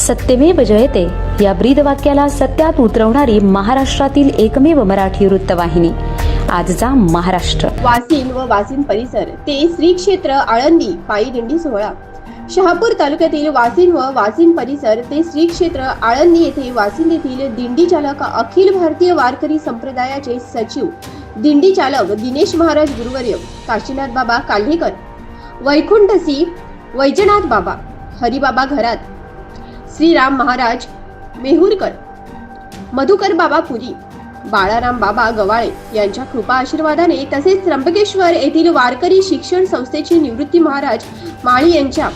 सत्यमेव जयते. या ब्रीद वाक्याला सत्यात उतरवणारी महाराष्ट्रातील एकमेव मराठी वृत्तवाहिनी. आजचा महाराष्ट्र. वासिन व वासिन परिसर ते श्री क्षेत्र आळंदी पायी दिंडी सोहळा. शहापूर तालुक्यातील वासिन व वासिन परिसर ते श्री क्षेत्र आळंदी येथे वासिन येथील दिंडी चालक अखिल भारतीय वारकरी संप्रदायाचे सचिव दिंडी चालक दिनेश महाराज गुरुवर्य काशीनाथ बाबा काल्हेकर वैकुंठसी वैजनाथ बाबा हरिबाबा घरात श्रीराम महाराज मेहूरकर मधुकर बाबा पुरी बाळाराम बाबा गवाळे यांच्या कृपा आशीर्वादाने तसेच त्र्यंबकेश्वर येथील वारकरी शिक्षण संस्थेचे निवृत्ती महाराज माळी यांच्या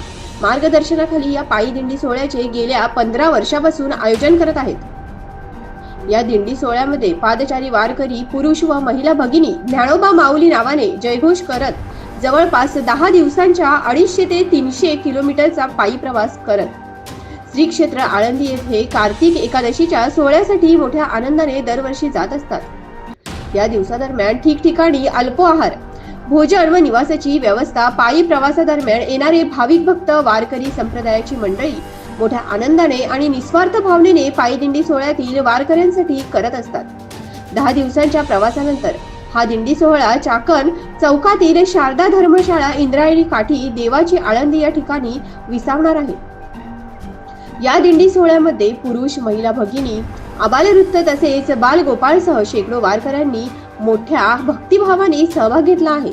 मार्गदर्शनाखाली या पायी दिंडी सोहळ्याचे गेल्या पंधरा वर्षापासून आयोजन करत आहेत. या दिंडी सोहळ्यामध्ये पादचारी वारकरी पुरुष व महिला भगिनी ज्ञानोबा माऊली नावाने जयघोष करत जवळपास दहा दिवसांच्या अडीचशे ते तीनशे किलोमीटरचा पायी प्रवास करत श्री क्षेत्र आळंदी येथे कार्तिक एकादशीच्या सोहळ्यासाठी मोठ्या आनंदाने दरवर्षी जात असतात. या दिवसादरम्यान ठिकठिकाणी अल्पोआहार भोजन व निवासाची व्यवस्था पायी प्रवासादरम्यान येणारे भाविक भक्त वारकरी संप्रदायाची मंडळी मोठ्या आनंदाने आणि निस्वार्थ भावनेने पायी दिंडी सोहळ्यातील वारकऱ्यांसाठी करत असतात. दहा दिवसांच्या प्रवासानंतर हा दिंडी सोहळा चाकण चौकातील शारदा धर्मशाळा इंद्रायणी काठी देवाची आळंदी या ठिकाणी विसावणार आहे. या दिंडी सोहळ्यामध्ये पुरुष महिला भगिनी आबालवृत्त तसेच बालगोपाळसह शेकडो वारकऱ्यांनी मोठ्या भक्तिभावाने सहभाग घेतला आहे.